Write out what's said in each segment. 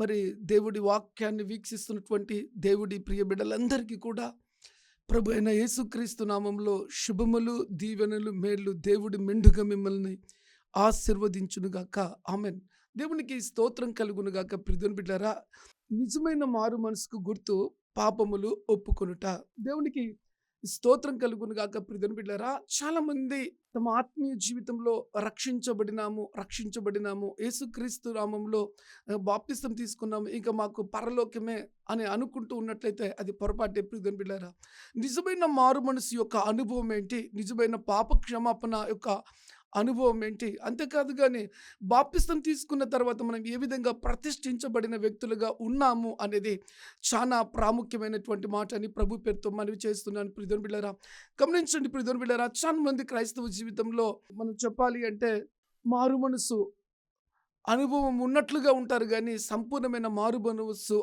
మరి దేవుడి వాక్యాన్ని వీక్షిస్తున్నటువంటి దేవుడి ప్రియ బిడ్డలందరికీ కూడా ప్రభు అయిన యేసుక్రీస్తు నామంలో శుభములు దీవెనలు మేళ్ళు దేవుడి మెండుగా మిమ్మల్ని ఆశీర్వదించును గాక ఆమెన్. దేవునికి స్తోత్రం కలుగును గాక ప్రియుని బిడ్డారా నిజమైన మారు మనసుకు గుర్తు పాపములు ఒప్పుకొనుట. దేవునికి స్తోత్రం కలుగును గాక ప్రియుని బిడ్డరా చాలా మంది తమ ఆత్మీయ జీవితంలో రక్షించబడినాము రక్షించబడినాము. యేసుక్రీస్తు నామంలో బాప్తిస్తం తీసుకున్నాము. ఇంకా మాకు పరలోకమే అని అనుకుంటూ ఉన్నట్లయితే అది పొరపాటే ప్రియుని బిడ్డరా నిజమైన మారు మనసు యొక్క అనుభవం ఏంటి? నిజమైన పాప క్షమాపణ యొక్క అనుభవం ఏంటి? అంతేకాదు కానీ బాప్తిస్తం తీసుకున్న తర్వాత మనం ఏ విధంగా ప్రతిష్ఠించబడిన వ్యక్తులుగా ఉన్నాము అనేది చాలా ప్రాముఖ్యమైనటువంటి మాట అని ప్రభు పేరుతో మనవి చేస్తున్నాను. ప్రిధోన్ బిళ్ళరా గమనించండి ప్రిధోన్ బిళ్ళరా చాలా మంది క్రైస్తవ జీవితంలో మనం చెప్పాలి అంటే మారు మనసు అనుభవం ఉన్నట్లుగా ఉంటారు కానీ సంపూర్ణమైన మారు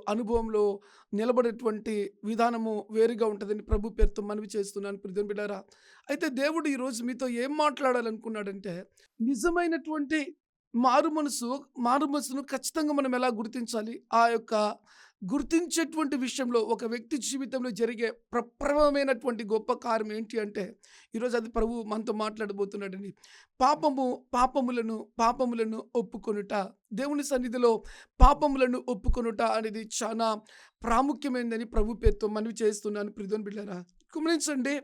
అనుభవంలో నిలబడేటువంటి విధానము వేరుగా ఉంటుందని ప్రభు పేరుతో మనవి చేస్తున్నాను ప్రిధోన్ బిళ్ళారా అయితే దేవుడు ఈరోజు మీతో ఏం మాట్లాడాలనుకున్నాడంటే నిజమైనటువంటి మారు మనసు మారు మనసును ఖచ్చితంగా మనం ఎలా గుర్తించాలి? ఆ యొక్క గుర్తించేటువంటి విషయంలో ఒక వ్యక్తి జీవితంలో జరిగే ప్రప్రభమైనటువంటి గొప్ప కార్యం ఏంటి అంటే ఈరోజు అది ప్రభు మనతో మాట్లాడబోతున్నాడని పాపము పాపములను పాపములను ఒప్పుకొనుట. దేవుని సన్నిధిలో పాపములను ఒప్పుకొనుట అనేది చాలా ప్రాముఖ్యమైనదని ప్రభు పేరుతో మనవి చేస్తున్నాను. ప్రిధోన్ బిళ్ళారా గమనించండి.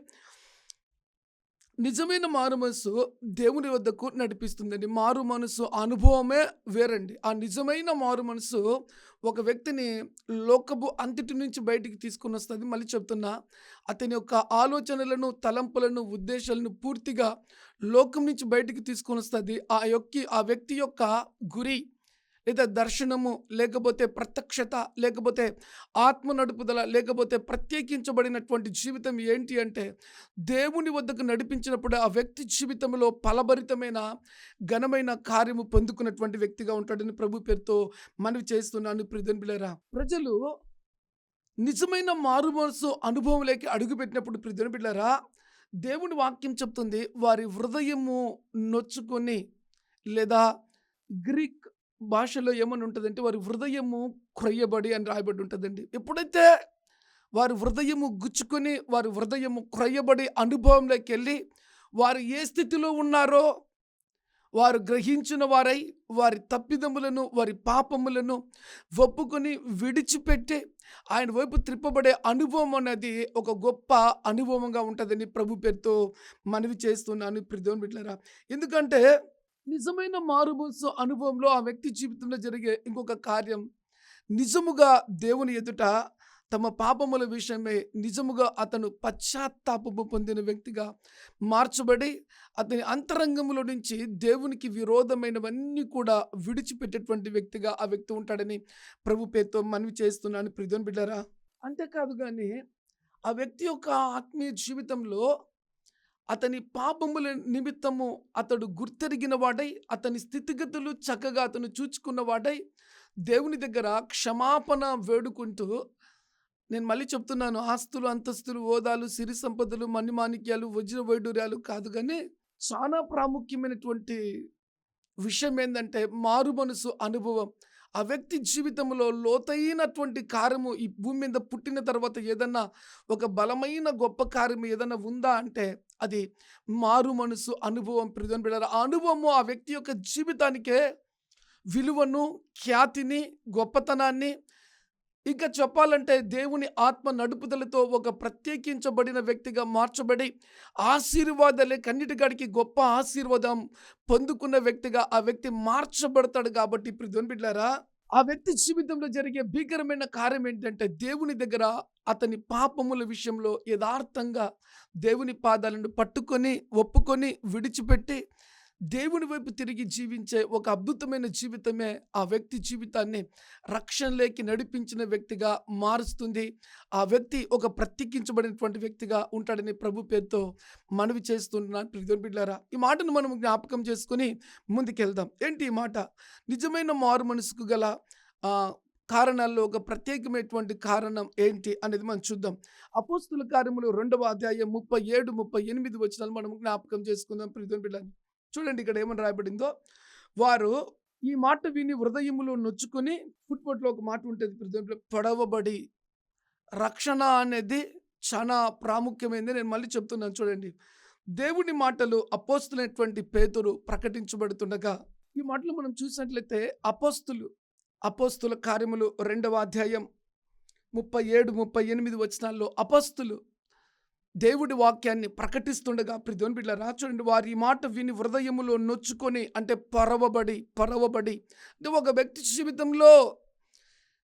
నిజమైన మారు మనసు దేవుని వద్దకు నడిపిస్తుందండి. మారు మనసు అనుభవమే వేరండి. ఆ నిజమైన మారు మనసు ఒక వ్యక్తిని లోకపు అంతటి నుంచి బయటికి తీసుకుని వస్తుంది. మళ్ళీ చెప్తున్నా అతని యొక్క ఆలోచనలను తలంపులను ఉద్దేశాలను పూర్తిగా లోకం నుంచి బయటికి తీసుకొని వస్తుంది. ఆ యొక్క ఆ వ్యక్తి యొక్క గురి లేదా దర్శనము లేకపోతే ప్రత్యక్షత లేకపోతే ఆత్మ నడుపుదల లేకపోతే ప్రత్యేకించబడినటువంటి జీవితం ఏంటి అంటే దేవుని వద్దకు నడిపించినప్పుడు ఆ వ్యక్తి జీవితంలో ఫలభరితమైన ఘనమైన కార్యము పొందుకున్నటువంటి వ్యక్తిగా ఉంటాడని ప్రభు పేరుతో మనవి చేస్తున్నాను ప్రిధన్ బిలేరా. ప్రజలు నిజమైన మారుమనసు అనుభవంలోకి అడుగుపెట్టినప్పుడు ప్రిధన్ బిళ్ళరా దేవుని వాక్యం చెప్తుంది వారి హృదయము నొచ్చుకొని లేదా గ్రీక్ భాషలో ఏమని ఉంటుందంటే వారి హృదయము క్రొయ్యబడి అని రాయబడి ఉంటుందండి ఎప్పుడైతే వారి హృదయము గుచ్చుకొని వారి హృదయము క్రొయ్యబడి అనుభవంలోకి వెళ్ళి వారు ఏ స్థితిలో ఉన్నారో వారు గ్రహించిన వారై వారి తప్పిదములను వారి పాపములను ఒప్పుకొని విడిచిపెట్టి ఆయన వైపు త్రిప్పబడే అనుభవం అనేది ఒక గొప్ప అనుభవంగా ఉంటుందని ప్రభు పేరుతో మనవి చేస్తున్నాను. ప్రిధోన్ బిడ్లరా ఎందుకంటే నిజమైన మారుమనసు అనుభవంలో ఆ వ్యక్తి జీవితంలో జరిగే ఇంకొక కార్యం. నిజముగా దేవుని ఎదుట తమ పాపముల విషయమై నిజముగా అతను పశ్చాత్తాపము పొందిన వ్యక్తిగా మార్చబడి అతని అంతరంగంలో నుంచి దేవునికి విరోధమైనవన్నీ కూడా విడిచిపెట్టేటువంటి వ్యక్తిగా ఆ వ్యక్తి ఉంటాడని ప్రభు పేరుతో మనవి చేస్తున్నాను. ప్రిధోన్ బిడ్డరా అంతేకాదు కానీ ఆ వ్యక్తి యొక్క ఆత్మీయ జీవితంలో అతని పాపముల నిమిత్తము అతడు గుర్తెరిగిన వాడై అతని స్థితిగతులు చక్కగా అతను చూచుకున్న వాడై దేవుని దగ్గర క్షమాపణ వేడుకుంటూ నేను మళ్ళీ చెప్తున్నాను ఆస్తులు అంతస్తులు హోదాలు సిరి సంపదలు మణిమాణిక్యాలు వజ్ర వైడూర్యాలు కాదు కానీ చాలా ప్రాముఖ్యమైనటువంటి విషయం ఏంటంటే మారు మనసు అనుభవం. ఆ వ్యక్తి జీవితంలో లోతైనటువంటి కార్యము ఈ భూమి మీద పుట్టిన తర్వాత ఏదన్నా ఒక బలమైన గొప్ప కార్యం ఏదన్నా ఉందా అంటే అది మారు మనసు అనుభవం ప్రజలు బిడ్డారు ఆ అనుభవము ఆ వ్యక్తి యొక్క జీవితానికే విలువను ఖ్యాతిని గొప్పతనాన్ని ఇంకా చెప్పాలంటే దేవుని ఆత్మ నడుపుదలతో ఒక ప్రత్యేకించబడిన వ్యక్తిగా మార్చబడి ఆశీర్వాదాలే కన్నిటికాడికి గొప్ప ఆశీర్వాదం పొందుకున్న వ్యక్తిగా ఆ వ్యక్తి మార్చబడతాడు కాబట్టి ఇప్పుడు దొనిపిట్లారా ఆ వ్యక్తి జీవితంలో జరిగే భీకరమైన కార్యం ఏంటంటే దేవుని దగ్గర అతని పాపముల విషయంలో యథార్థంగా దేవుని పాదాలను పట్టుకొని ఒప్పుకొని విడిచిపెట్టి దేవుని వైపు తిరిగి జీవించే ఒక అద్భుతమైన జీవితమే ఆ వ్యక్తి జీవితాన్ని రక్షణలోకి నడిపించిన వ్యక్తిగా మారుస్తుంది. ఆ వ్యక్తి ఒక ప్రత్యేకించబడినటువంటి వ్యక్తిగా ఉంటాడని ప్రభు పేరుతో మనవి చేస్తున్నాను. ప్రియ బిడ్డారా ఈ మాటను మనం జ్ఞాపకం చేసుకుని ముందుకెళ్దాం. ఏంటి ఈ మాట? నిజమైన మారు మనసుకు గల కారణాల్లో ఒక ప్రత్యేకమైనటువంటి కారణం ఏంటి అనేది మనం చూద్దాం. అపోస్తుల కార్యములు రెండవ అధ్యాయం ముప్పై ఏడు ముప్పై ఎనిమిది వచ్చినాలు మనం జ్ఞాపకం చేసుకుందాం. ప్రియ బిడ్డ చూడండి ఇక్కడ ఏమని రాయబడిందో. వారు ఈ మాట విని హృదయములో నొచ్చుకొని ఫుట్బోట్లో ఒక మాట ఉంటుంది. ప్రియ పొడవబడి రక్షణ అనేది చాలా ప్రాముఖ్యమైనది నేను మళ్ళీ చెప్తున్నాను చూడండి. దేవుని మాటలు అపోస్తులైనటువంటి పేతురు ప్రకటించబడుతుండగా ఈ మాటలు మనం చూసినట్లయితే అపోస్తులు అపోస్తుల కార్యములు రెండవ అధ్యాయం ముప్పై ఏడు ముప్పై ఎనిమిది వచనాల్లో అపస్తులు దేవుడి వాక్యాన్ని ప్రకటిస్తుండగా ప్రతిని బిడ్డలారా చూడండి వారి ఈ మాట విని హృదయములో నొచ్చుకొని అంటే పరవబడి పరవబడి అంటే ఒక వ్యక్తి జీవితంలో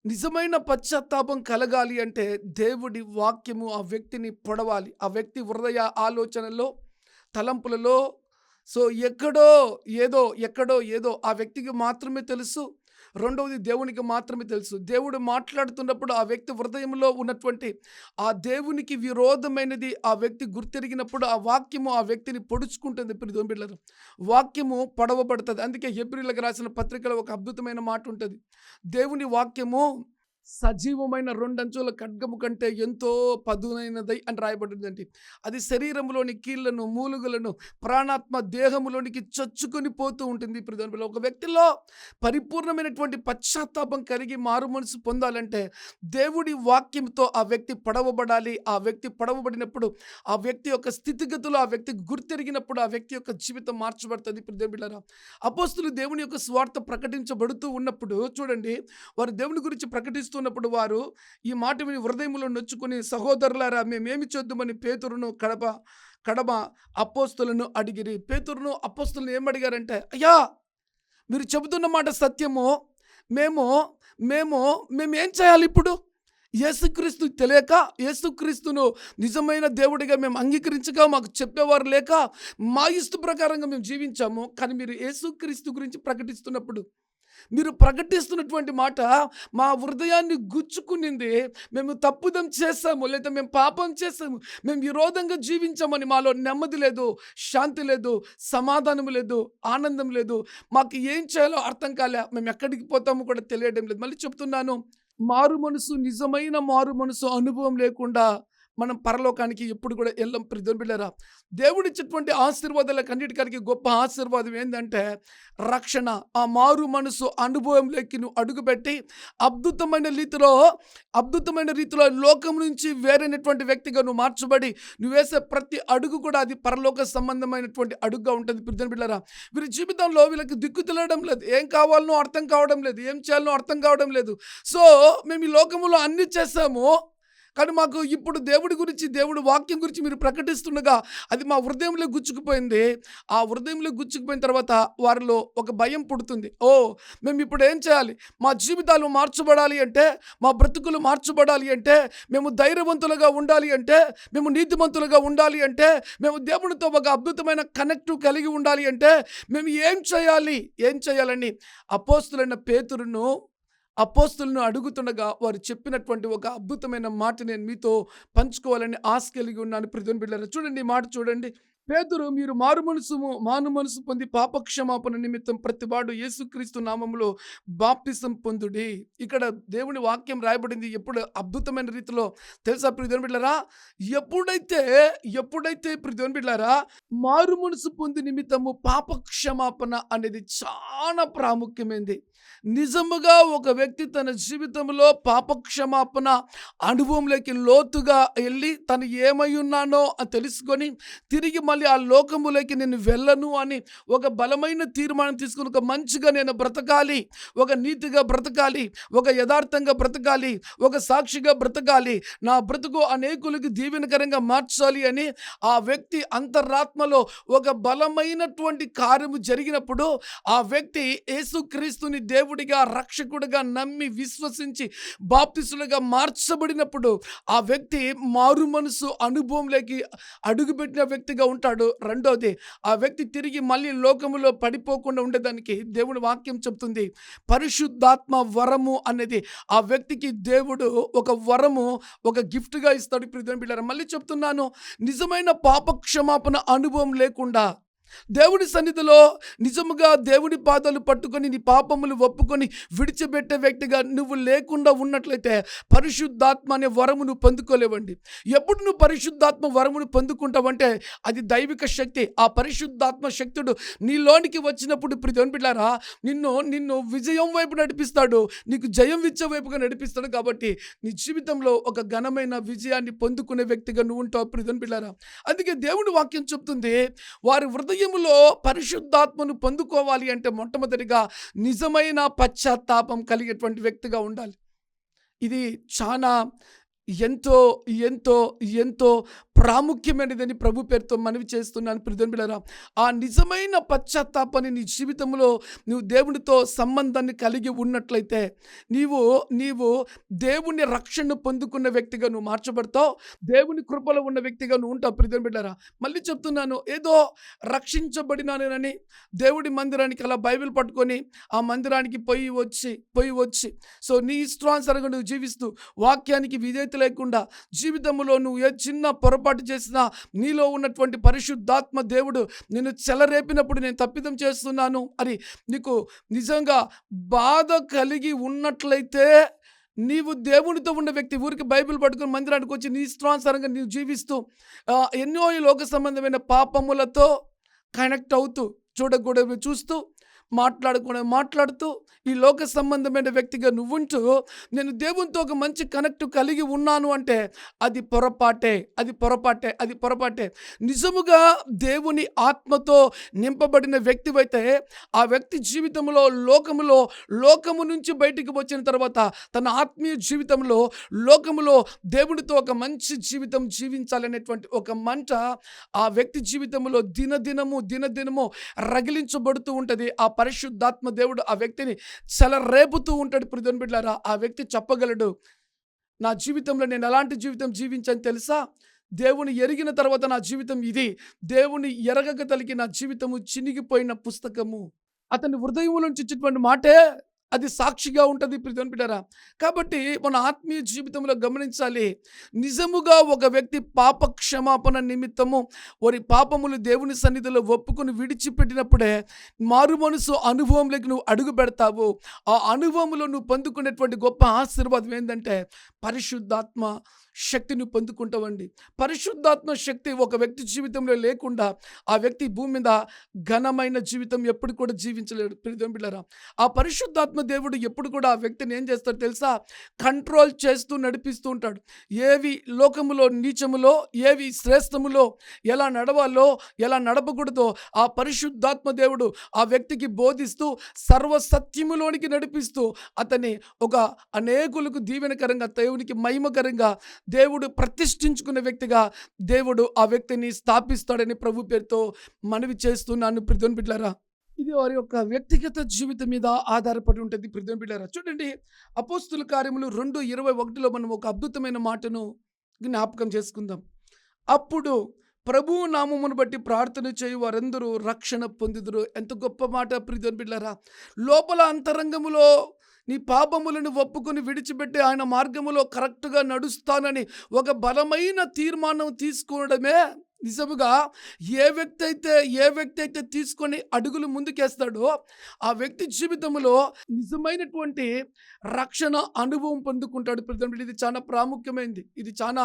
నిజమైన పశ్చాత్తాపం కలగాలి అంటే దేవుడి వాక్యము ఆ వ్యక్తిని పొడవాలి. ఆ వ్యక్తి హృదయ ఆలోచనలో తలంపులలో సో ఎక్కడో ఏదో ఎక్కడో ఏదో ఆ వ్యక్తికి మాత్రమే తెలుసు. రెండవది దేవునికి మాత్రమే తెలుసు. దేవుడు మాట్లాడుతున్నప్పుడు ఆ వ్యక్తి హృదయంలో ఉన్నటువంటి ఆ దేవునికి విరోధమైనది ఆ వ్యక్తి గుర్తెరిగినప్పుడు ఆ వాక్యము ఆ వ్యక్తిని పొడుచుకుంటుంది. ఇప్పుడు దొంబిళ్ళరు వాక్యము పొడవబడుతుంది. అందుకే హెబ్రిలకు రాసిన పత్రికలో ఒక అద్భుతమైన మాట ఉంటుంది. దేవుని వాక్యము సజీవమైన రెండంచుల ఖడ్గము కంటే ఎంతో పదునైనదై అని రాయబడిందండి. అది శరీరంలోని కీళ్ళను మూలుగులను ప్రాణాత్మ దేహములోనికి చచ్చుకొని పోతూ ఉంటుంది. ఇప్పుడు ఒక వ్యక్తిలో పరిపూర్ణమైనటువంటి పశ్చాత్తాపం కలిగి మారు మనసు పొందాలంటే దేవుడి వాక్యంతో ఆ వ్యక్తి పడవబడాలి. ఆ వ్యక్తి పడవబడినప్పుడు ఆ వ్యక్తి యొక్క స్థితిగతులు ఆ వ్యక్తి గుర్తెరిగినప్పుడు ఆ వ్యక్తి యొక్క జీవితం మార్చబడుతుంది. ఇప్పుడు దేవుడిలారా అపోస్తులు దేవుని యొక్క స్వార్థ ప్రకటించబడుతూ ఉన్నప్పుడు చూడండి వారు దేవుని గురించి ప్రకటిస్తూ చూస్తున్నప్పుడు వారు ఈ మాట విని హృదయంలో నొచ్చుకుని సహోదరులారా మేమేమి చేద్దామని పేతురును కడప కడమ అపోస్తులను అడిగిరి. పేతురును అపోస్తులను ఏం అడిగారంటే అయ్యా మీరు చెబుతున్న మాట సత్యము మేము మేము మేము ఏం చేయాలి ఇప్పుడు? యేసుక్రీస్తు తెలియక యేసుక్రీస్తును నిజమైన దేవుడిగా మేము అంగీకరించగా మాకు చెప్పేవారు లేక మా ఇష్ట ప్రకారంగా మేము జీవించాము. కానీ మీరు యేసుక్రీస్తు గురించి ప్రకటిస్తున్నప్పుడు మీరు ప్రకటిస్తున్నటువంటి మాట మా హృదయాన్ని గుచ్చుకునింది. మేము తప్పుదం చేస్తాము లేదా మేము పాపం చేస్తాము మేము విరోధంగా జీవించామని మాలో నెమ్మది లేదు శాంతి లేదు సమాధానం లేదు ఆనందం లేదు. మాకు ఏం చేయాలో అర్థం కాలే. మేము ఎక్కడికి పోతామో కూడా తెలియడం లేదు. మళ్ళీ చెప్తున్నాను మారు మనసు నిజమైన మారు మనసు అనుభవం లేకుండా మనం పరలోకానికి ఎప్పుడు కూడా వెళ్ళం ప్రతిబిళ్ళరా దేవుడిచ్చేటువంటి ఆశీర్వాదాలకు అన్నిటికీ గొప్ప ఆశీర్వాదం ఏంటంటే రక్షణ. ఆ మారు మనసు అనుభవంలోకి నువ్వు అడుగుపెట్టి అద్భుతమైన రీతిలో అద్భుతమైన రీతిలో లోకం నుంచి వేరైనటువంటి వ్యక్తిగా నువ్వు మార్చబడి నువ్వు వేసే ప్రతి అడుగు కూడా అది పరలోక సంబంధమైనటువంటి అడుగుగా ఉంటుంది ప్రతిని బిళ్ళరా వీరి జీవితంలో వీళ్ళకి దిక్కు తెలియడం లేదు. ఏం కావాలనో అర్థం కావడం లేదు. ఏం చేయాలనో అర్థం కావడం లేదు. సో మేము ఈ లోకములో అన్ని చేసాము. కానీ మాకు ఇప్పుడు దేవుడి గురించి దేవుడి వాక్యం గురించి మీరు ప్రకటిస్తుండగా అది మా హృదయంలో గుచ్చుకుపోయింది. ఆ హృదయంలో గుచ్చుకుపోయిన తర్వాత వారిలో ఒక భయం పుడుతుంది. ఓ మేము ఇప్పుడు ఏం చేయాలి? మా జీవితాలు మార్చబడాలి అంటే మా బ్రతుకులు మార్చబడాలి అంటే మేము ధైర్యవంతులుగా ఉండాలి అంటే మేము నీతిమంతులుగా ఉండాలి అంటే మేము దేవునితో ఒక అద్భుతమైన కనెక్ట్ కలిగి ఉండాలి అంటే మేము ఏం చేయాలి? ఏం చేయాలని అపోస్తులైన పేతురును అపోస్తులను అడుగుతుండగా వారు చెప్పినటువంటి ఒక అద్భుతమైన మాట నేను మీతో పంచుకోవాలని ఆశ కలిగి ఉన్నాను. ప్రతిని బిడ్డారు చూడండి మాట చూడండి. పేదరు మీరు మారు మనసు మాను మనసు పొంది పాపక్షమాపణ నిమిత్తం ప్రతివాడు యేసుక్రీస్తు నామంలో బాప్తిసం పొందుడి. ఇక్కడ దేవుని వాక్యం రాయబడింది ఎప్పుడు అద్భుతమైన రీతిలో తెలుసా ప్రియుని బిడ్డారా ఎప్పుడైతే ఎప్పుడైతే ప్రియుని బిడ్డారా మారు మనసు పొంది నిమిత్తము పాపక్షమాపణ అనేది చాలా ప్రాముఖ్యమైంది. నిజముగా ఒక వ్యక్తి తన జీవితంలో పాపక్షమాపణ అనుభవంలోకి లోతుగా వెళ్ళి తను ఏమై ఉన్నానో తెలుసుకొని తిరిగి మళ్ళీ ఆ లోకములోకి నేను వెళ్ళను అని ఒక బలమైన తీర్మానం తీసుకుని ఒక మంచిగా నేను బ్రతకాలి ఒక నీతిగా బ్రతకాలి ఒక యథార్థంగా బ్రతకాలి ఒక సాక్షిగా బ్రతకాలి నా బ్రతుకు అనేకులకి దీవెనకరంగా మార్చాలి అని ఆ వ్యక్తి అంతరాత్మలో ఒక బలమైనటువంటి కార్యము జరిగినప్పుడు ఆ వ్యక్తి యేసుక్రీస్తుని దేవుడు దేవుడిగా రక్షకుడిగా నమ్మి విశ్వసించి బాప్తిసులుగా మార్చబడినప్పుడు ఆ వ్యక్తి మారు మనసు అనుభవంలోకి అడుగుపెట్టిన వ్యక్తిగా ఉంటాడు. రెండోది ఆ వ్యక్తి తిరిగి మళ్ళీ లోకములో పడిపోకుండా ఉండేదానికి దేవుని వాక్యం చెప్తుంది. పరిశుద్ధాత్మ వరము అనేది ఆ వ్యక్తికి దేవుడు ఒక వరము ఒక గిఫ్ట్గా ఇస్తాడు. ఇప్పుడు బిడ్డారా మళ్ళీ చెప్తున్నాను నిజమైన పాప క్షమాపణ అనుభవం లేకుండా దేవుడి సన్నిధిలో నిజముగా దేవుడి పాదాలు పట్టుకొని నీ పాపములు ఒప్పుకొని విడిచిపెట్టే వ్యక్తిగా నువ్వు లేకుండా ఉన్నట్లయితే పరిశుద్ధాత్మ అనే వరము నువ్వు పొందుకోలేవండి. ఎప్పుడు నువ్వు పరిశుద్ధాత్మ వరమును పొందుకుంటావంటే అది దైవిక శక్తి. ఆ పరిశుద్ధాత్మ శక్తుడు నీలోనికి వచ్చినప్పుడు ఇప్పుడు బిడ్డారా నిన్ను నిన్ను విజయం వైపు నడిపిస్తాడు. నీకు జయం ఇచ్చే వైపుగా నడిపిస్తాడు కాబట్టి నీ జీవితంలో ఒక ఘనమైన విజయాన్ని పొందుకునే వ్యక్తిగా నువ్వు ఉంటావు ప్రిధన్ పిల్లారా అందుకే దేవుడి వాక్యం చెప్తుంది వారి హృదయంలో పరిశుద్ధాత్మను పొందుకోవాలి అంటే మొట్టమొదటిగా నిజమైన పశ్చాత్తాపం కలిగేటువంటి వ్యక్తిగా ఉండాలి. ఇది చాలా ఎంతో ఎంతో ఎంతో ప్రాముఖ్యమైనదని ప్రభు పేరుతో మనవి చేస్తున్నాను ప్రిధన్ ఆ నిజమైన పశ్చాత్తాపాన్ని నీ జీవితంలో నువ్వు దేవునితో సంబంధాన్ని కలిగి ఉన్నట్లయితే నీవు నీవు దేవుని రక్షణ పొందుకున్న వ్యక్తిగా నువ్వు మార్చబడతావు దేవుని కృపలో ఉన్న వ్యక్తిగా నువ్వు ఉంటావు ప్రిధన్ మళ్ళీ చెప్తున్నాను ఏదో రక్షించబడినానని దేవుడి మందిరానికి అలా బైబిల్ పట్టుకొని ఆ మందిరానికి పోయి వచ్చి పోయి వచ్చి సో నీ ఇష్టానుసారంగా నువ్వు జీవిస్తూ వాక్యానికి విధేయత లేకుండా జీవితంలో నువ్వు ఏ చిన్న పొరపాటు ఏర్పాటు చేసిన నీలో ఉన్నటువంటి పరిశుద్ధాత్మ దేవుడు నిన్ను చెలరేపినప్పుడు నేను తప్పిదం చేస్తున్నాను. అని నీకు నిజంగా బాధ కలిగి ఉన్నట్లయితే నీవు దేవునితో ఉన్న వ్యక్తి ఊరికి బైబిల్ పట్టుకుని మందిరానికి వచ్చి నీ ఇష్టానుసారంగా నీవు జీవిస్తూ ఎన్నో ఈ లోక సంబంధమైన పాపములతో కనెక్ట్ అవుతూ చూడకూడదు చూస్తూ మాట్లాడుకునే మాట్లాడుతూ ఈ లోక సంబంధమైన వ్యక్తిగా నువ్వుంటూ నేను దేవునితో ఒక మంచి కనెక్ట్ కలిగి ఉన్నాను అంటే అది పొరపాటే అది పొరపాటే అది పొరపాటే. నిజముగా దేవుని ఆత్మతో నింపబడిన వ్యక్తి అయితే ఆ వ్యక్తి జీవితంలో లోకములో లోకము నుంచి బయటికి వచ్చిన తర్వాత తన ఆత్మీయ జీవితంలో లోకములో దేవునితో ఒక మంచి జీవితం జీవించాలనేటువంటి ఒక మంట ఆ వ్యక్తి జీవితంలో దినదినము దినదినము రగిలించబడుతూ ఉంటుంది. ఆ పరిశుద్ధాత్మ దేవుడు ఆ వ్యక్తిని చెలరేపుతూ ఉంటాడు. ప్రిధన్ బిడ్డారా ఆ వ్యక్తి చెప్పగలడు నా జీవితంలో నేను ఎలాంటి జీవితం జీవించాను తెలుసా? దేవుని ఎరిగిన తర్వాత నా జీవితం ఇది. దేవుని ఎరగక తలిగి నా జీవితము చినిగిపోయిన పుస్తకము. అతని హృదయంలో నుంచి ఇచ్చేటువంటి మాటే అది సాక్షిగా ఉంటుంది ప్రతిని బిడ్డారా? కాబట్టి మన ఆత్మీయ జీవితంలో గమనించాలి. నిజముగా ఒక వ్యక్తి పాప క్షమాపణ నిమిత్తము వారి పాపములు దేవుని సన్నిధిలో ఒప్పుకొని విడిచిపెట్టినప్పుడే మారు మనసు అనుభవంలోకి నువ్వు అడుగు పెడతావు. ఆ అనుభవంలో నువ్వు పొందుకునేటువంటి గొప్ప ఆశీర్వాదం ఏంటంటే పరిశుద్ధాత్మ. శక్తిని పొందుకుంటావండి పరిశుద్ధాత్మ శక్తి ఒక వ్యక్తి జీవితంలో లేకుండా ఆ వ్యక్తి భూమి మీద ఘనమైన జీవితం ఎప్పుడు కూడా జీవించలేడు. ప్రియమైన ఆ పరిశుద్ధాత్మ దేవుడు ఎప్పుడు కూడా ఆ వ్యక్తిని ఏం చేస్తాడు తెలుసా? కంట్రోల్ చేస్తూ నడిపిస్తూ ఉంటాడు. ఏవి లోకములో నీచములో ఏవి శ్రేష్టములో ఎలా నడవాలో ఎలా నడపకూడదో ఆ పరిశుద్ధాత్మ దేవుడు ఆ వ్యక్తికి బోధిస్తూ సర్వ సత్యములోనికి నడిపిస్తూ అతని ఒక అనేకులకు దీవెనకరంగా దేవునికి మహిమకరంగా దేవుడు ప్రతిష్ఠించుకున్న వ్యక్తిగా దేవుడు ఆ వ్యక్తిని స్థాపిస్తాడని ప్రభు పేరుతో మనవి చేస్తున్నాను. ప్రతిని బిడ్డారా ఇది వారి యొక్క వ్యక్తిగత జీవితం మీద ఆధారపడి ఉంటుంది. ప్రతిని బిడ్డారా చూడండి అపోస్తుల కార్యములు రెండు ఇరవై ఒకటిలో మనం ఒక అద్భుతమైన మాటను జ్ఞాపకం చేసుకుందాం. అప్పుడు ప్రభువు నామమును బట్టి ప్రార్థన చేయు వారందరూ రక్షణ పొందుదురు. ఎంత గొప్ప మాట ప్రిధన్ బిడ్డారా లోపల అంతరంగములో నీ పాపములను ఒప్పుకొని విడిచిపెట్టి ఆయన మార్గములో కరెక్ట్గా నడుస్తానని ఒక బలమైన తీర్మానం తీసుకోవడమే నిజముగా ఏ వ్యక్తి అయితే ఏ వ్యక్తి అయితే తీసుకొని అడుగులు ముందుకేస్తాడో ఆ వ్యక్తి జీవితంలో నిజమైనటువంటి రక్షణ అనుభవం పొందుకుంటాడు. ప్రజలు ఇది చాలా ప్రాముఖ్యమైనది ఇది చాలా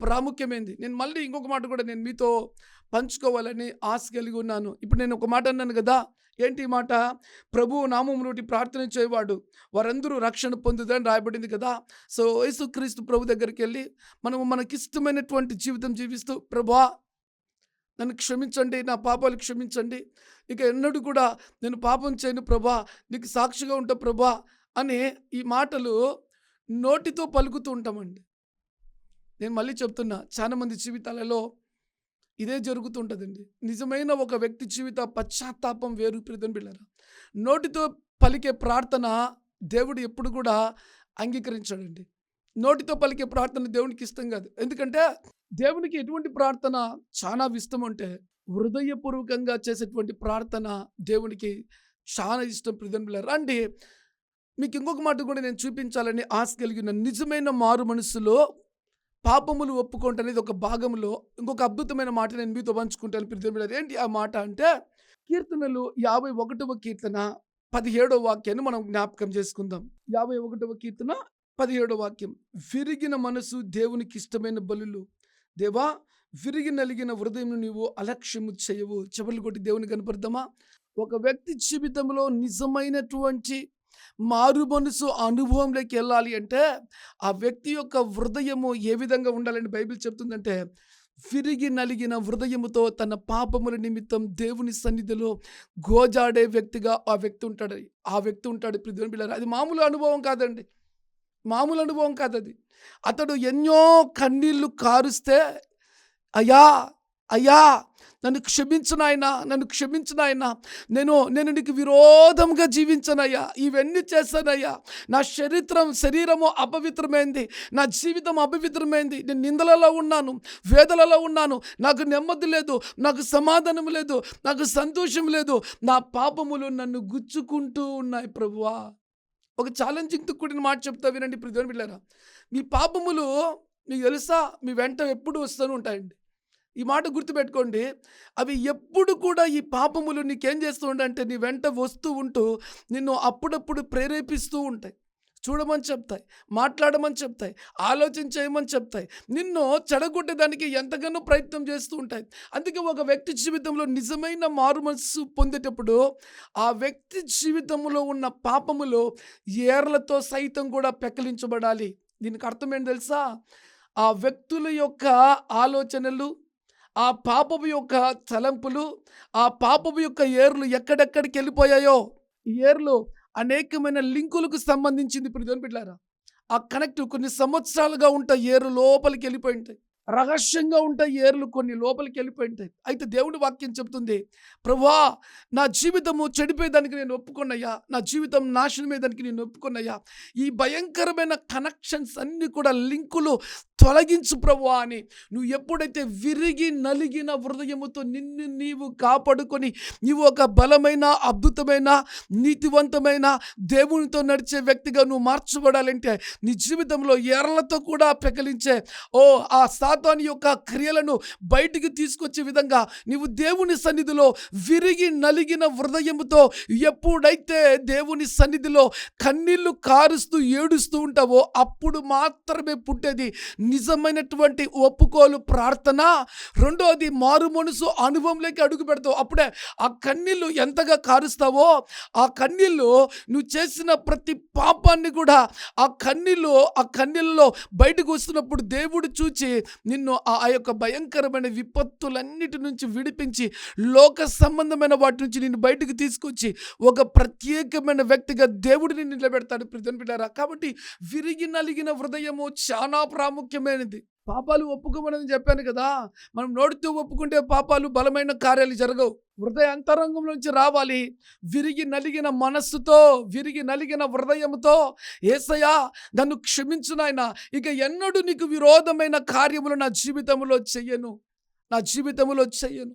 ప్రాముఖ్యమైనది నేను మళ్ళీ ఇంకొక మాట కూడా నేను మీతో పంచుకోవాలని ఆశ కలిగి ఉన్నాను. ఇప్పుడు నేను ఒక మాట అన్నాను కదా ఏంటి ఈ మాట? ప్రభు నామం నుండి ప్రార్థన చేయవాడు వారందరూ రక్షణ పొందుదని రాయబడింది కదా. సో యేసుక్రీస్తు ప్రభు దగ్గరికి వెళ్ళి మనము మనకిష్టమైనటువంటి జీవితం జీవిస్తూ ప్రభా నన్ను క్షమించండి నా పాపాలు క్షమించండి ఇక ఎన్నడూ కూడా నేను పాపం చేయను ప్రభా నీకు సాక్షిగా ఉంటా ప్రభా అని ఈ మాటలు నోటితో పలుకుతూ ఉంటామండి. నేను మళ్ళీ చెప్తున్నా చాలామంది జీవితాలలో ఇదే జరుగుతుంటుందండి. నిజమైన ఒక వ్యక్తి జీవిత పశ్చాత్తాపం వేరు ప్రితం నోటితో పలికే ప్రార్థన దేవుడు ఎప్పుడు కూడా అంగీకరించాడండి. నోటితో పలికే ప్రార్థన దేవునికి ఇష్టం కాదు. ఎందుకంటే దేవునికి ఎటువంటి ప్రార్థన చాలా ఇష్టం అంటే హృదయపూర్వకంగా చేసేటువంటి ప్రార్థన దేవునికి చాలా ఇష్టం ప్రిదంబుల అండి మీకు ఇంకొక మాట కూడా నేను చూపించాలని ఆశ కలిగిన నిజమైన మారు మనసులో పాపములు ఒప్పుకోండి అనేది ఒక భాగంలో ఇంకొక అద్భుతమైన మాట నేను మీతో పంచుకుంటాను ప్రిదంబుల ఏంటి ఆ మాట అంటే కీర్తనలు యాభై ఒకటవ కీర్తన పదిహేడవ వాక్యాన్ని మనం జ్ఞాపకం చేసుకుందాం. యాభై ఒకటవ కీర్తన పదిహేడవ వాక్యం. విరిగిన మనసు దేవునికి ఇష్టమైన బలులు. దేవా విరిగి నలిగిన హృదయం నీవు అలక్ష్యము చేయవు. చెవులు కొట్టి దేవుని కనపడదామా ఒక వ్యక్తి జీవితంలో నిజమైనటువంటి మారు మనసు అనుభవంలోకి వెళ్ళాలి అంటే ఆ వ్యక్తి యొక్క హృదయము ఏ విధంగా ఉండాలని బైబిల్ చెప్తుందంటే విరిగి నలిగిన హృదయముతో తన పాపముల నిమిత్తం దేవుని సన్నిధిలో గోజాడే వ్యక్తిగా ఆ వ్యక్తి ఉంటాడు. ఆ వ్యక్తి ఉంటాడు ఇప్పుడు పిల్లలు అది మామూలు అనుభవం కాదండి. మామూలు అనుభవం కాదు అది అతడు ఎన్నో కన్నీళ్ళు కారుస్తే అయ్యా అయ్యా నన్ను క్షమించినాయన నన్ను క్షమించనాయనా నేను నేను నీకు విరోధంగా జీవించనయ్యా. ఇవన్నీ చేశానయ్యా. నా శరీరం శరీరము అపవిత్రమైంది. నా జీవితం అపవిత్రమైంది. నేను నిందలలో ఉన్నాను వేదలలో ఉన్నాను. నాకు నెమ్మది లేదు నాకు సమాధానం లేదు నాకు సంతోషం లేదు. నా పాపములు నన్ను గుచ్చుకుంటూ ఉన్నాయి ప్రభువా. ఒక ఛాలెంజింగ్తో కూడిన మాట చెప్తా వినండి ఇప్పుడు దేవుని మీ పాపములు మీకు తెలుసా? మీ వెంట ఎప్పుడు వస్తూనే ఉంటాయండి. ఈ మాట గుర్తుపెట్టుకోండి. అవి ఎప్పుడు కూడా ఈ పాపములు నీకేం చేస్తూ ఉంటాయంటే నీ వెంట వస్తూ ఉంటూ నిన్ను అప్పుడప్పుడు ప్రేరేపిస్తూ ఉంటాయి. చూడమని చెప్తాయి మాట్లాడమని చెప్తాయి ఆలోచన చేయమని చెప్తాయి. నిన్ను చెడగొట్టేదానికి ఎంతగానో ప్రయత్నం చేస్తూ ఉంటాయి. అందుకే ఒక వ్యక్తి జీవితంలో నిజమైన మారు మనసు పొందేటప్పుడు ఆ వ్యక్తి జీవితంలో ఉన్న పాపములు ఏర్లతో సైతం కూడా పెకలించబడాలి. దీనికి అర్థం ఏంటి తెలుసా? ఆ వ్యక్తుల యొక్క ఆలోచనలు ఆ పాపపు యొక్క తలంపులు ఆ పాపపు యొక్క ఏర్లు ఎక్కడెక్కడికి వెళ్ళిపోయాయో? ఈ ఏర్లు అనేకమైన లింకులకు సంబంధించింది. ఇప్పుడు ఇదని ఆ కనెక్ట్ కొన్ని సంవత్సరాలుగా ఉంటాయి ఏర్లు లోపలికి వెళ్ళిపోయి ఉంటాయి. రహస్యంగా ఉంటాయి ఏర్లు కొన్ని లోపలికి వెళ్ళిపోయి ఉంటాయి. అయితే దేవుడి వాక్యం చెప్తుంది ప్రభా నా జీవితము చెడిపోయేదానికి నేను ఒప్పుకున్నయ్యా. నా జీవితం నాశనమయ్యేదానికి నేను ఒప్పుకున్నయ్యా. ఈ భయంకరమైన కనెక్షన్స్ అన్నీ కూడా లింకులు తొలగించు ప్రభువా అని. నువ్వు ఎప్పుడైతే విరిగి నలిగిన హృదయముతో నిన్ను నీవు కాపాడుకొని నీవు ఒక బలమైన అద్భుతమైన నీతివంతమైన దేవునితో నడిచే వ్యక్తిగా నువ్వు మార్చబడాలంటే నీ జీవితంలో ఎర్రలతో కూడా పెకలించే ఓ ఆ సాతాని యొక్క క్రియలను బయటికి తీసుకొచ్చే విధంగా నీవు దేవుని సన్నిధిలో విరిగి నలిగిన హృదయముతో ఎప్పుడైతే దేవుని సన్నిధిలో కన్నీళ్ళు కారుస్తూ ఏడుస్తూ ఉంటావో అప్పుడు మాత్రమే పుట్టేది నిజమైనటువంటి ఒప్పుకోలు ప్రార్థన రెండోది మారు మనసు అనుభవంలోకి అడుగు పెడతావు. అప్పుడే ఆ కన్నీళ్ళు ఎంతగా కారుస్తావో ఆ కన్నీళ్ళు నువ్వు చేసిన ప్రతి పాపాన్ని కూడా ఆ కన్నీళ్ళు ఆ కన్నీళ్ళలో బయటకు వస్తున్నప్పుడు దేవుడు చూచి నిన్ను ఆ యొక్క భయంకరమైన విపత్తులన్నిటి నుంచి విడిపించి లోక సంబంధమైన వాటి నుంచి నిన్ను బయటకు తీసుకొచ్చి ఒక ప్రత్యేకమైన వ్యక్తిగా దేవుడిని నిలబెడతాడు. ప్రతిని కాబట్టి విరిగి నలిగిన హృదయము చాలా ప్రాముఖ్యం ప్రాముఖ్యమైనది పాపాలు ఒప్పుకోమని చెప్పాను కదా. మనం నోటితో ఒప్పుకుంటే పాపాలు బలమైన కార్యాలు జరగవు. హృదయ అంతరంగం నుంచి రావాలి. విరిగి నలిగిన మనస్సుతో విరిగి నలిగిన హృదయంతో ఏసయ్యా నన్ను క్షమించునాయన ఇక ఎన్నడూ నీకు విరోధమైన కార్యములు నా జీవితంలో చెయ్యను నా జీవితంలో చెయ్యను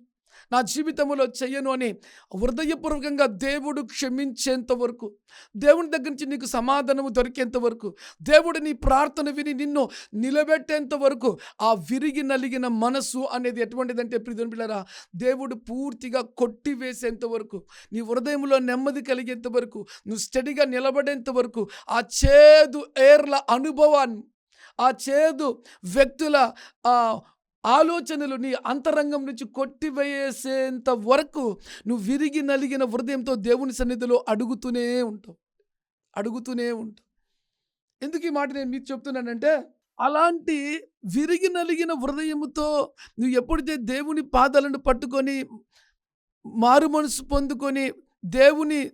నా జీవితంలో చెయ్యను అని హృదయపూర్వకంగా దేవుడు క్షమించేంత వరకు దేవుని దగ్గర నుంచి నీకు సమాధానము దొరికేంత వరకు దేవుడు నీ ప్రార్థన విని నిన్ను నిలబెట్టేంత వరకు ఆ విరిగి నలిగిన మనసు అనేది ఎటువంటిదంటే ప్రిధుని పిల్లరా దేవుడు పూర్తిగా కొట్టివేసేంత వరకు నీ హృదయంలో నెమ్మది కలిగేంత వరకు నువ్వు స్టడీగా నిలబడేంత వరకు ఆ చేదు ఏర్ల అనుభవాన్ని ఆ చేదు వ్యక్తుల ఆలోచనలు నీ అంతరంగం నుంచి కొట్టివేసేంత వరకు నువ్వు విరిగి నలిగిన హృదయంతో దేవుని సన్నిధిలో అడుగుతూనే ఉంటావు. అడుగుతూనే ఉంటావు. ఎందుకు ఈ మాట నేను మీకు చెప్తున్నానంటే అలాంటి విరిగి నలిగిన హృదయంతో నువ్వు ఎప్పుడైతే దేవుని పాదాలను పట్టుకొని మారు మనసు పొందుకొని దేవుని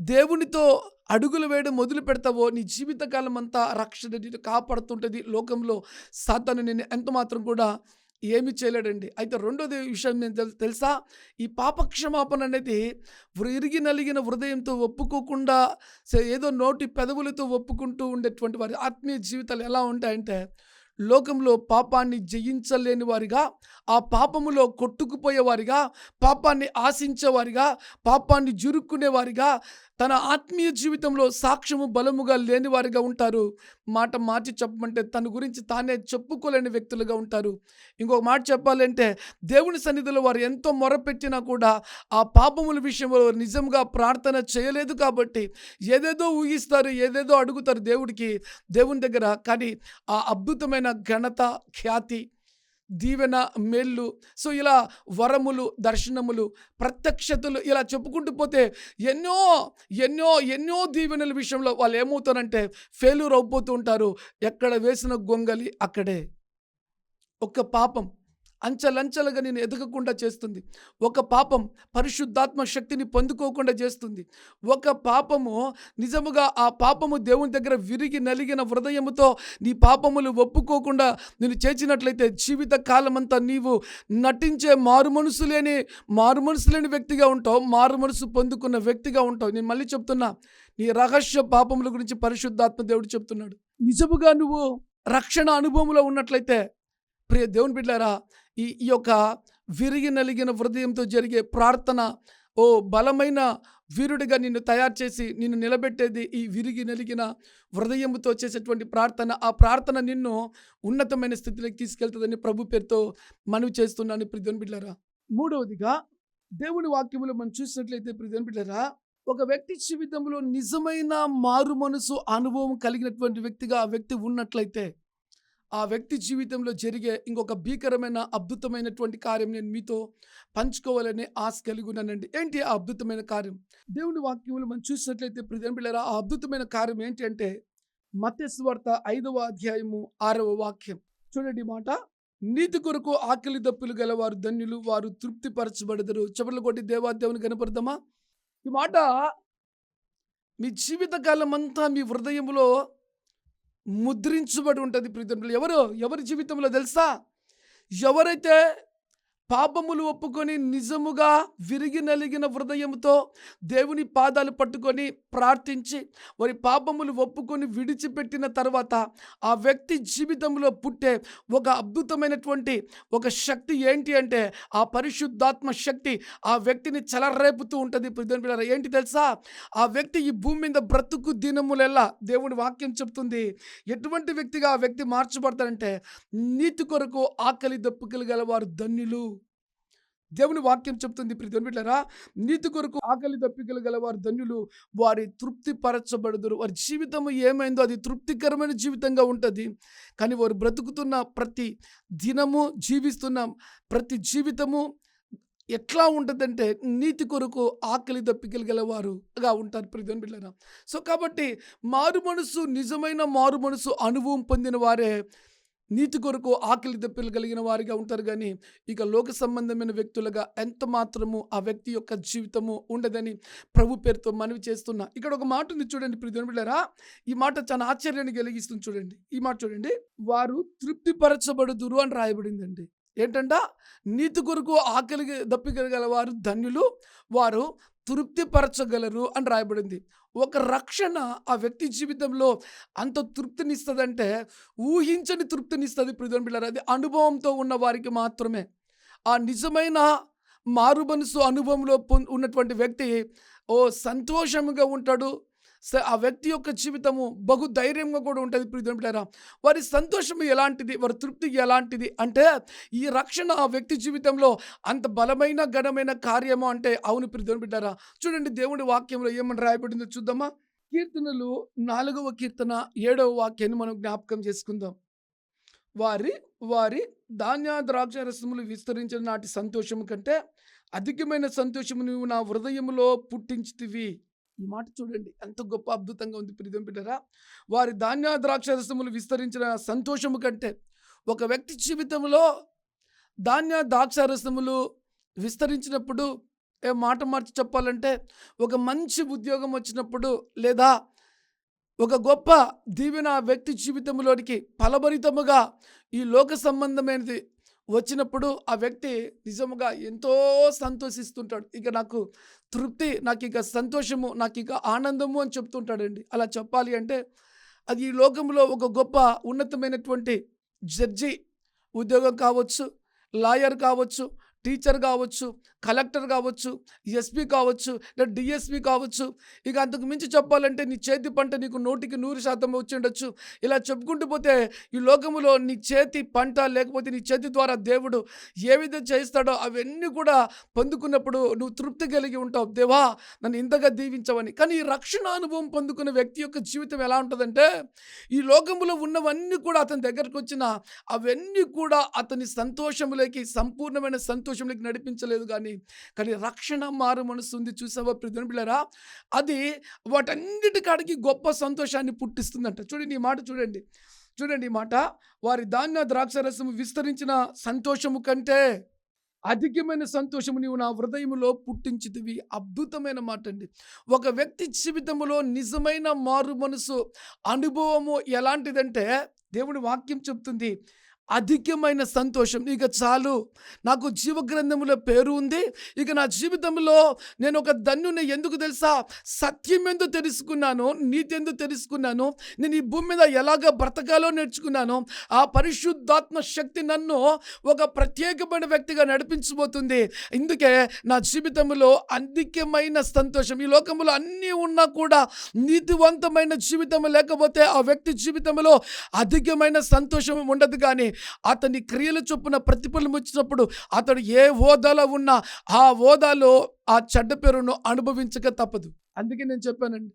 దేవునితో అడుగులు వేయడం మొదలు పెడతావో నీ జీవితకాలం అంతా రక్షణ కాపాడుతుంటుంది లోకంలో. సాతాను నేను ఎంత మాత్రం కూడా ఏమి చేయలేడండి. అయితే రెండోది విషయం నేను తెలుసా? ఈ పాప క్షమాపణ అనేది ఇరిగి నలిగిన హృదయంతో ఒప్పుకోకుండా ఏదో నోటి పెదవులతో ఒప్పుకుంటూ ఉండేటువంటి వారి ఆత్మీయ జీవితాలు ఎలా ఉంటాయంటే లోకంలో పాపాన్ని జయించలేని వారిగా ఆ పాపములో కొట్టుకుపోయేవారిగా పాపాన్ని ఆశించేవారిగా పాపాన్ని జురుక్కునేవారిగా తన ఆత్మీయ జీవితంలో సాక్ష్యము బలముగా లేనివారిగా ఉంటారు. మాట మార్చి చెప్పమంటే తన గురించి తానే చెప్పుకోలేని వ్యక్తులుగా ఉంటారు. ఇంకొక మాట చెప్పాలంటే దేవుని సన్నిధిలో వారు ఎంతో మొరపెట్టినా కూడా ఆ పాపముల విషయంలో నిజంగా ప్రార్థన చేయలేదు కాబట్టి ఏదేదో ఊహిస్తారు ఏదేదో అడుగుతారు దేవుడికి దేవుని దగ్గర. కానీ ఆ అద్భుతమైన ఘనత ఖ్యాతి దీవెన మేళ్ళు. సో ఇలా వరములు దర్శనములు ప్రత్యక్షతలు ఇలా చెప్పుకుంటూ పోతే ఎన్నో ఎన్నో ఎన్నో దీవెనల విషయంలో వాళ్ళు ఏమవుతారంటే ఫెయిల్యూర్ అయిపోతూ ఉంటారు. ఎక్కడ వేసిన గొంగలి అక్కడే. ఒక్క పాపం. అంచలంచలుగా నేను ఎదగకుండా చేస్తుంది. ఒక పాపం పరిశుద్ధాత్మ శక్తిని పొందుకోకుండా చేస్తుంది. ఒక పాపము నిజముగా ఆ పాపము దేవుని దగ్గర విరిగి నలిగిన హృదయముతో నీ పాపములు ఒప్పుకోకుండా నేను చేసినట్లయితే జీవిత కాలమంతా నీవు నటించే మారు మనసు లేని మారు మనసు లేని వ్యక్తిగా ఉంటావు. మారు మనసు పొందుకున్న వ్యక్తిగా ఉంటావు. నేను మళ్ళీ చెప్తున్నా నీ రహస్య పాపముల గురించి పరిశుద్ధాత్మ దేవుడు చెప్తున్నాడు. నిజముగా నువ్వు రక్షణ అనుభవంలో ఉన్నట్లయితే ప్రియ దేవుని బిడ్డారా ఈ ఈ యొక్క విరిగి నలిగిన హృదయంతో జరిగే ప్రార్థన ఓ బలమైన వీరుడిగా నిన్ను తయారు చేసి నిన్ను నిలబెట్టేది ఈ విరిగి నలిగిన హృదయముతో చేసేటువంటి ప్రార్థన. ఆ ప్రార్థన నిన్ను ఉన్నతమైన స్థితిలోకి తీసుకెళ్తుందని ప్రభు పేరుతో మనవి చేస్తున్నాను ప్రిధన్ బిడ్లరా మూడవదిగా దేవుని వాక్యంలో మనం చూసినట్లయితే ప్రిధన్ బిడ్లరా ఒక వ్యక్తి జీవితంలో నిజమైన మారు మనసు అనుభవం కలిగినటువంటి వ్యక్తిగా ఆ వ్యక్తి ఉన్నట్లయితే ఆ వ్యక్తి జీవితంలో జరిగే ఇంకొక భీకరమైన అద్భుతమైనటువంటి కార్యం నేను మీతో పంచుకోవాలని ఆశ కలిగి ఉన్నానండి. ఏంటి ఆ అద్భుతమైన కార్యం? దేవుని వాక్యములు మనం చూసినట్లయితే ప్రజల పిల్లరా ఆ అద్భుతమైన కార్యం ఏంటి అంటే మత్స్వార్త ఐదవ అధ్యాయము ఆరవ వాక్యం. చూడండి మాట. నీతి కొరకు ఆకలి దప్పులు గలవారు ధన్యులు వారు తృప్తిపరచబడదరు. చెపలు కొట్టి దేవాదేవుని కనపడదామా ఈ మాట మీ జీవితకాలం అంతా మీ హృదయంలో ముద్రించబడి ఉంటుంది ప్రీతంలో ఎవరు? ఎవరి జీవితంలో తెలుసా? ఎవరైతే పాపములు ఒప్పుకొని నిజముగా విరిగి నలిగిన హృదయంతో దేవుని పాదాలు పట్టుకొని ప్రార్థించి వారి పాపములు ఒప్పుకొని విడిచిపెట్టిన తర్వాత ఆ వ్యక్తి జీవితంలో పుట్టే ఒక అద్భుతమైనటువంటి ఒక శక్తి ఏంటి అంటే ఆ పరిశుద్ధాత్మ శక్తి ఆ వ్యక్తిని చెలరేపుతూ ఉంటుంది. ప్రియమైన ఏంటి తెలుసా? ఆ వ్యక్తి ఈ భూమి మీద బ్రతుకు దినములెల్లా దేవుని వాక్యం చెప్తుంది. ఎటువంటి వ్యక్తిగా ఆ వ్యక్తి మార్చబడతాడంటే నీతి కొరకు ఆకలి దప్పుకలు గలవారు ధన్యులు. దేవుని వాక్యం చెప్తుంది ప్రియమైన బిడ్డరా నీతి కొరకు ఆకలి దప్పికలు గలవారు ధన్యులు. వారి తృప్తి పరచబడదురు వారి జీవితం ఏమైందో అది తృప్తికరమైన జీవితంగా ఉంటుంది. కానీ వారు బ్రతుకుతున్న ప్రతి దినము జీవిస్తున్న ప్రతి జీవితము ఎట్లా ఉంటుందంటే నీతి కొరకు ఆకలి దప్పికలు గలవారుగా ఉంటారు ప్రియమైన బిడ్డరా సో కాబట్టి మారు మనసు నిజమైన మారు మనసు అనుభవం పొందిన వారే నీతి కొరకు ఆకలి దెబ్బలు కలిగిన వారిగా ఉంటారు కానీ ఇక లోక సంబంధమైన వ్యక్తులుగా ఎంత మాత్రము ఆ వ్యక్తి యొక్క జీవితము ఉండదని ప్రభు పేరుతో మనవి చేస్తున్నా. ఇక్కడ ఒక మాట ఉంది చూడండి ప్రతి బిడ్డారా. ఈ మాట చాలా ఆశ్చర్యాన్ని కలిగిస్తుంది చూడండి. ఈ మాట చూడండి. వారు తృప్తిపరచబడుదురు అని రాయబడిందండి. ఏంటంట? నీతి కొరకు ఆకలి దప్పికలగల వారు ధన్యులు వారు తృప్తిపరచగలరు అని రాయబడింది. ఒక రక్షణ ఆ వ్యక్తి జీవితంలో అంత తృప్తినిస్తుందంటే ఊహించని తృప్తినిస్తుంది ప్రియమైన బిడ్డలారా అది అనుభవంతో ఉన్న వారికి మాత్రమే. ఆ నిజమైన మారు మనసు అనుభవంలో పొం- ఉన్నటువంటి వ్యక్తి ఓ సంతోషంగా ఉంటాడు ఆ వ్యక్తి యొక్క జీవితము బహు ధైర్యంగా కూడా ఉంటుంది ప్రియమైన వారి సంతోషం ఎలాంటిది? వారి తృప్తి ఎలాంటిది? అంటే ఈ రక్షణ ఆ వ్యక్తి జీవితంలో అంత బలమైన ఘనమైన కార్యము అంటే అవును ప్రియమైన బిడ్డారా. చూడండి దేవుడి వాక్యంలో ఏమని రాయబడిందో చూద్దామా? కీర్తనలు నాలుగవ కీర్తన ఏడవ వాక్యాన్ని మనం జ్ఞాపకం చేసుకుందాం. వారి వారి ధాన్య ద్రాక్ష రసములు విస్తరించిన నాటి సంతోషము కంటే అధికమైన సంతోషము నువ్వు నా హృదయములో పుట్టించితివి. ఈ మాట చూడండి. ఎంత గొప్ప అద్భుతంగా ఉంది ప్రియమైన బిడ్డరా. వారి ధాన్య ద్రాక్ష రసములు విస్తరించిన సంతోషము కంటే ఒక వ్యక్తి జీవితంలో ధాన్య ద్రాక్షారసములు విస్తరించినప్పుడు ఏ మాట మార్చి చెప్పాలంటే ఒక మంచి ఉద్యోగం వచ్చినప్పుడు లేదా ఒక గొప్ప దీవెన వ్యక్తి జీవితంలోనికి ఫలభరితముగా ఈ లోక సంబంధమైనది వచ్చినప్పుడు ఆ వ్యక్తి నిజముగా ఎంతో సంతోషిస్తుంటాడు. ఇక నాకు తృప్తి నాకు ఇక సంతోషము నాకు ఇక ఆనందము అని చెప్తుంటాడండి. అలా చెప్పాలి అంటే అది ఈ లోకంలో ఒక గొప్ప ఉన్నతమైనటువంటి జడ్జి ఉద్యోగం కావచ్చు లాయర్ కావచ్చు టీచర్ కావచ్చు కలెక్టర్ కావచ్చు ఎస్పీ కావచ్చు లేదా డిఎస్పీ కావచ్చు. ఇక అంతకు మించి చెప్పాలంటే నీ చేతి పంట నీకు నూటికి నూరు శాతం వచ్చి ఉండొచ్చు. ఇలా చెప్పుకుంటూ పోతే ఈ లోకములో నీ చేతి పంట లేకపోతే నీ చేతి ద్వారా దేవుడు ఏ విధంగా చేస్తాడో అవన్నీ కూడా పొందుకున్నప్పుడు నువ్వు తృప్తి కలిగి ఉంటావు. దేవా నన్ను ఇంతగా దీవించవని. కానీ ఈ రక్షణ అనుభవం పొందుకున్న వ్యక్తి యొక్క జీవితం ఎలా ఉంటుందంటే ఈ లోకములో ఉన్నవన్నీ కూడా అతని దగ్గరకు వచ్చిన అవన్నీ కూడా అతని సంతోషములోకి సంపూర్ణమైన సంతోషంలోకి నడిపించలేదు కానీ కానీ రక్షణ మారు మనసు ఉంది. చూసావా ప్రతిని పిల్లరా అది వాటన్నిటికాడికి గొప్ప సంతోషాన్ని పుట్టిస్తుందంట. చూడండి ఈ మాట చూడండి. చూడండి ఈ మాట. వారి ధాన్య ద్రాక్షరసము విస్తరించిన సంతోషము కంటే అధికమైన సంతోషము నీవు నా హృదయములో పుట్టించితివి. అద్భుతమైన మాట అండి. ఒక వ్యక్తి జీవితంలో నిజమైన మారు మనసు అనుభవము ఎలాంటిదంటే దేవుడి వాక్యం చెప్తుంది. అధికమైన సంతోషం. ఇక చాలు. నాకు జీవగ్రంథములో పేరు ఉంది. ఇక నా జీవితంలో నేను ఒక ధన్యుని ఎందుకు తెలుసా? సత్యం ఎందు తెలుసుకున్నాను నీతి ఎందు తెలుసుకున్నాను. నేను ఈ భూమి మీద ఎలాగ బ్రతకాలో నేర్చుకున్నాను. ఆ పరిశుద్ధాత్మ శక్తి నన్ను ఒక ప్రత్యేకమైన వ్యక్తిగా నడిపించబోతుంది. ఇందుకే నా జీవితంలో అధికమైన సంతోషం. ఈ లోకంలో అన్నీ ఉన్నా కూడా నీతివంతమైన జీవితం లేకపోతే ఆ వ్యక్తి జీవితంలో అధికమైన సంతోషం ఉండదు కానీ అతని క్రియల చొప్పున ప్రతిఫలం వచ్చినప్పుడు అతడు ఏ హోదాలో ఉన్నా ఆ హోదాలో ఆ చెడ్డ పేరును అనుభవించక తప్పదు. అందుకే నేను చెప్పానండి.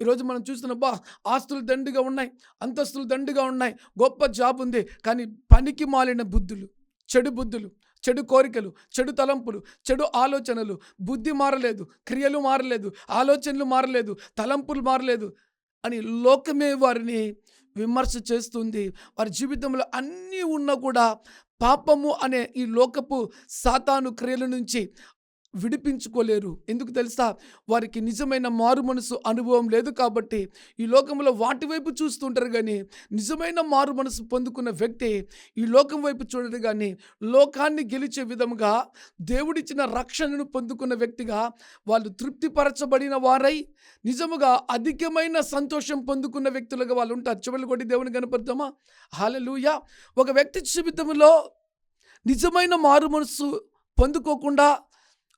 ఈరోజు మనం చూస్తున్న బా ఆస్తులు దండుగా ఉన్నాయి అంతస్తులు దండుగా ఉన్నాయి గొప్ప జాబ్ ఉంది కానీ పనికి మాలిన బుద్ధులు చెడు బుద్ధులు చెడు కోరికలు చెడు తలంపులు చెడు ఆలోచనలు బుద్ధి మారలేదు క్రియలు మారలేదు ఆలోచనలు మారలేదు తలంపులు మారలేదు అని లోకమే వారిని విమర్శ చేస్తుంది. వారి జీవితంలో అన్నీ ఉన్నా కూడా పాపము అనే ఈ లోకపు సాతాను క్రియల నుంచి విడిపించుకోలేరు. ఎందుకు తెలుసా? వారికి నిజమైన మారు మనసు అనుభవం లేదు కాబట్టి ఈ లోకంలో వాటి వైపు చూస్తుంటారు కానీ నిజమైన మారు మనసు పొందుకున్న వ్యక్తి ఈ లోకం వైపు చూడరు కానీ లోకాన్ని గెలిచే విధంగా దేవుడిచ్చిన రక్షణను పొందుకున్న వ్యక్తిగా వాళ్ళు తృప్తిపరచబడిన వారై నిజముగా అధికమైన సంతోషం పొందుకున్న వ్యక్తులుగా వాళ్ళు ఉంటారు. చివరి కొట్టి దేవుని కనపడతామా హాలలుయా ఒక వ్యక్తి జీవితంలో నిజమైన మారు మనసు పొందుకోకుండా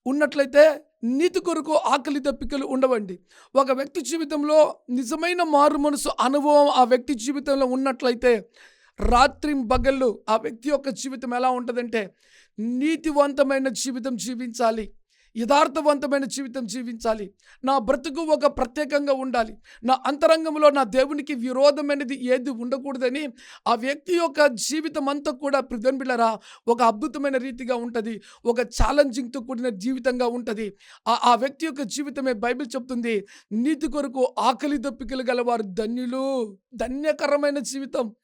ఉన్నట్లయితే నీతి కొరకు ఆకలి దప్పికలు ఉండవండి. ఒక వ్యక్తి జీవితంలో నిజమైన మారు మనసు అనుభవం ఆ వ్యక్తి జీవితంలో ఉన్నట్లయితే రాత్రి బగళ్ళు ఆ వ్యక్తి యొక్క జీవితం ఎలా ఉంటుందంటే నీతివంతమైన జీవితం జీవించాలి. యథార్థవంతమైన జీవితం జీవించాలి. నా బ్రతుకు ఒక ప్రత్యేకంగా ఉండాలి. నా అంతరంగంలో నా దేవునికి విరోధమైనది ఏది ఉండకూడదని ఆ వ్యక్తి యొక్క జీవితం అంతా కూడా ప్రిదంబిలరా ఒక అద్భుతమైన రీతిగా ఉంటుంది. ఒక ఛాలెంజింగ్తో కూడిన జీవితంగా ఉంటుంది. ఆ ఆ వ్యక్తి యొక్క జీవితమే బైబిల్ చెప్తుంది నీతి కొరకు ఆకలి దప్పికలు గలవారు ధన్యులు ధన్యకరమైన జీవితం.